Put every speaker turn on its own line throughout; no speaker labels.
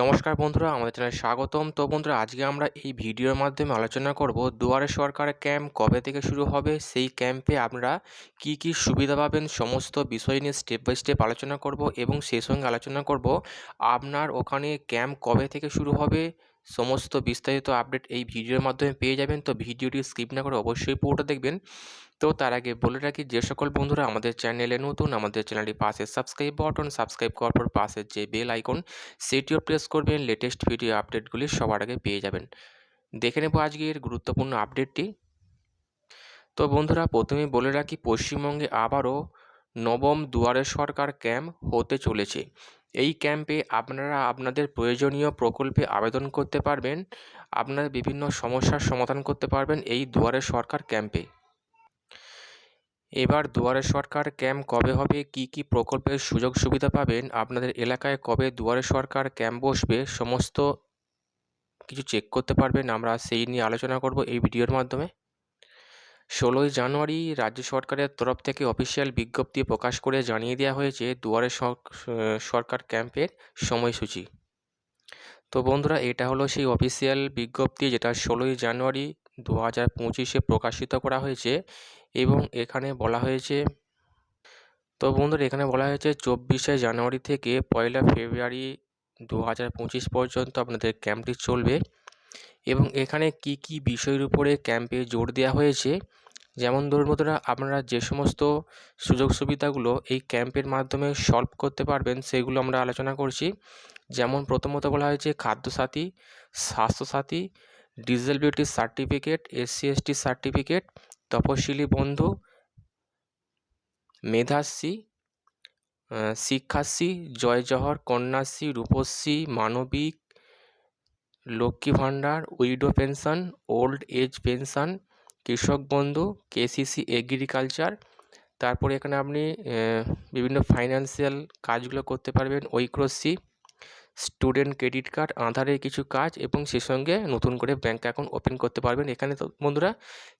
নমস্কার বন্ধুরা, আমাদের চ্যানেলে স্বাগতম। তো বন্ধুরা, আজকে আমরা এই ভিডিওর মাধ্যমে আলোচনা করব, দুয়ারে সরকার ক্যাম্প কবে থেকে শুরু হবে, সেই ক্যাম্পে আমরা কি কি সুবিধা পাবেন, সমস্ত বিষয় নিয়ে স্টেপ বাই স্টেপ আলোচনা করব এবং সেই সঙ্গে আলোচনা করব, আপনার ওখানে ক্যাম্প কবে থেকে শুরু হবে সমস্ত বিস্তারিত আপডেট এই ভিডিওর মাধ্যমে পেয়ে যাবেন। তো ভিডিওটি স্কিপ না করে অবশ্যই পুরোটা দেখবেন। তো তার আগে বলে রাখি, যে সকল বন্ধুরা আমাদের চ্যানেলে নতুন, আমাদের চ্যানেলটি পাশে সাবস্ক্রাইব বাটন সাবস্ক্রাইব করার পর পাশের যে বেল আইকন সেটিও প্রেস করবেন। লেটেস্ট ভিডিও আপডেটগুলি সবার আগে পেয়ে যাবেন। দেখে নেব আজকের গুরুত্বপূর্ণ আপডেটটি তো বন্ধুরা, প্রথমেই বলে রাখি, পশ্চিমবঙ্গে আবারও নবম দুয়ারে সরকার ক্যাম্প হতে চলেছে। এই ক্যাম্পে আপনারা আপনাদের প্রয়োজনীয় প্রকল্পে আবেদন করতে পারবেন। আপনার বিভিন্ন সমস্যার সমাধান করতে পারবেন এই দুয়ারে সরকার ক্যাম্পে এবার দুয়ারে সরকার ক্যাম্প কবে হবে? কি কি প্রকল্পের সুযোগ সুবিধা পাবেন? আপনাদের এলাকায় কবে দুয়ারে সরকার ক্যাম্প বসবে? সমস্ত কিছু চেক করতে পারবেন। আমরা সেই নিয়ে আলোচনা করব এই ভিডিওর মাধ্যমে। ষোলোই জানুয়ারি রাজ্য সরকারের তরফ থেকে অফিসিয়াল বিজ্ঞপ্তি প্রকাশ করে জানিয়ে দেওয়া হয়েছে দুয়ারে সরকার ক্যাম্পের সময়সূচি। তো বন্ধুরা, এটা হলো সেই অফিসিয়াল বিজ্ঞপ্তি যেটা ষোলোই জানুয়ারি দু হাজার পঁচিশে প্রকাশিত করা হয়েছে এবং এখানে বলা হয়েছে, তো বন্ধুরা, এখানে বলা হয়েছে চব্বিশে জানুয়ারি থেকে পয়লা ফেব্রুয়ারি দু হাজার পঁচিশ পর্যন্ত আপনাদের ক্যাম্পটি চলবে এবং এখানে কি কি বিষয়ের উপরে ক্যাম্পে জোর দেওয়া হয়েছে যেমন ধরুন বন্ধুরা, আপনারা যে সমস্ত সুযোগ সুবিধাগুলো এই ক্যাম্পের মাধ্যমে সলভ করতে পারবেন, সেগুলো আমরা আলোচনা করছি। যেমন প্রথমত বলা হয়েছে Khadyasathi, Swasthyasathi disability certificate SC ST certificate, Taposili Bandhu, Medhashree Shikshashree জয়জহর Kanyashree, Rupashree, Manabik, Lakshmi Bhandar, widow pension, old age pension Krishak Bandhu KCC agriculture তারপরে এখানে আপনি বিভিন্ন ফাইন্যান্সিয়াল কাজগুলো করতে পারবেন, ঐক্যশ্রী স্টুডেন্ট ক্রেডিট কার্ড আধারের কিছু কাজ এবং সে সঙ্গে নতুন করে ব্যাঙ্ক অ্যাকাউন্ট ওপেন করতে পারবেন। এখানে তো বন্ধুরা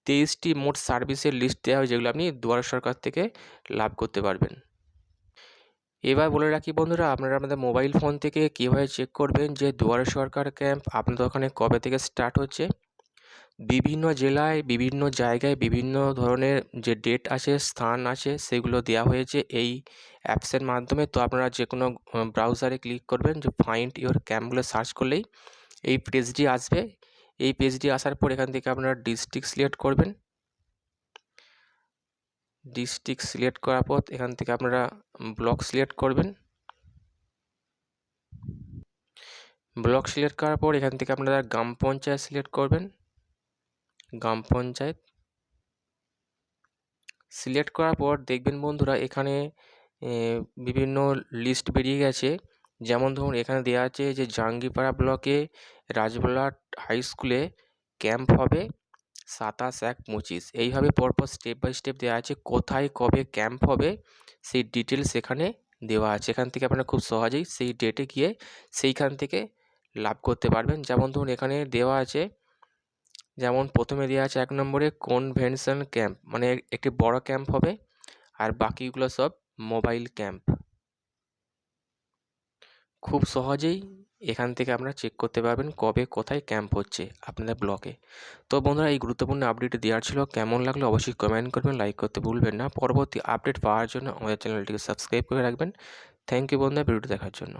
তেইশটি মোট সার্ভিসের লিস্ট দেওয়া হয়, যেগুলো আপনি দুয়ার সরকার থেকে লাভ করতে পারবেন। এবার বলে রাখি বন্ধুরা, আপনারা আমাদের মোবাইল ফোন থেকে কীভাবে চেক করবেন যে দুয়ারে সরকার ক্যাম্প আপনাদের ওখানে কবে থেকে স্টার্ট হচ্ছে? বিভিন্ন জেলায়, বিভিন্ন জায়গায় বিভিন্ন ধরনের যে ডেট আছে স্থান আছে সেগুলো দেওয়া হয়েছে এই অ্যাপসের মাধ্যমে। তো আপনারা যে কোনো ব্রাউজারে ক্লিক করবেন, যে ফাইন্ড ইওর ক্যাম্পগুলো সার্চ করলেই এই পেজটি আসবে। এই পেজটি আসার পর এখান থেকে আপনারা ডিস্ট্রিক্ট সিলেক্ট করবেন। ডিস্ট্রিক্ট সিলেক্ট করার পর এখান থেকে আপনারা ব্লক সিলেক্ট করবেন। ব্লক সিলেক্ট করার পর এখান থেকে আপনারা গ্রাম পঞ্চায়েত সিলেক্ট করবেন। গ্রাম পঞ্চায়েত। সিলেক্ট করার পর দেখবেন বন্ধুরা এখানে বিভিন্ন লিস্ট বেরিয়ে গেছে। যেমন ধরুন এখানে দেওয়া আছে যে জাঙ্গিপাড়া ব্লকে রাজবলাট হাই স্কুলে ক্যাম্প হবে সাতাশ এক পঁচিশ। এইভাবে পরপর স্টেপ বাই স্টেপ দেওয়া আছে কোথায় কবে ক্যাম্প হবে, সেই ডিটেলস এখানে দেওয়া আছে। এখান থেকে আপনারা খুব সহজেই সেই ডেটে গিয়ে সেইখান থেকে লাভ করতে পারবেন। যেমন ধরুন এখানে দেওয়া আছে যেমন প্রথমে দেওয়া আছে এক নম্বরে কনভেনশন ক্যাম্প মানে একটি বড় ক্যাম্প হবে, আর বাকিগুলো সব মোবাইল ক্যাম্প খুব সহজেই এখান থেকে আপনারা চেক করতে পারবেন কবে কোথায় ক্যাম্প হচ্ছে আপনাদের ব্লকে তো বন্ধুরা, এই গুরুত্বপূর্ণ আপডেট দেওয়ার ছিল। কেমন লাগল অবশ্যই কমেন্ট করবেন লাইক করতে ভুলবেন না। পরবর্তী আপডেট পাওয়ার জন্য আমাদের চ্যানেলটিকে সাবস্ক্রাইব করে রাখবেন। থ্যাংক ইউ বন্ধুরা ভিডিওটি দেখার জন্য।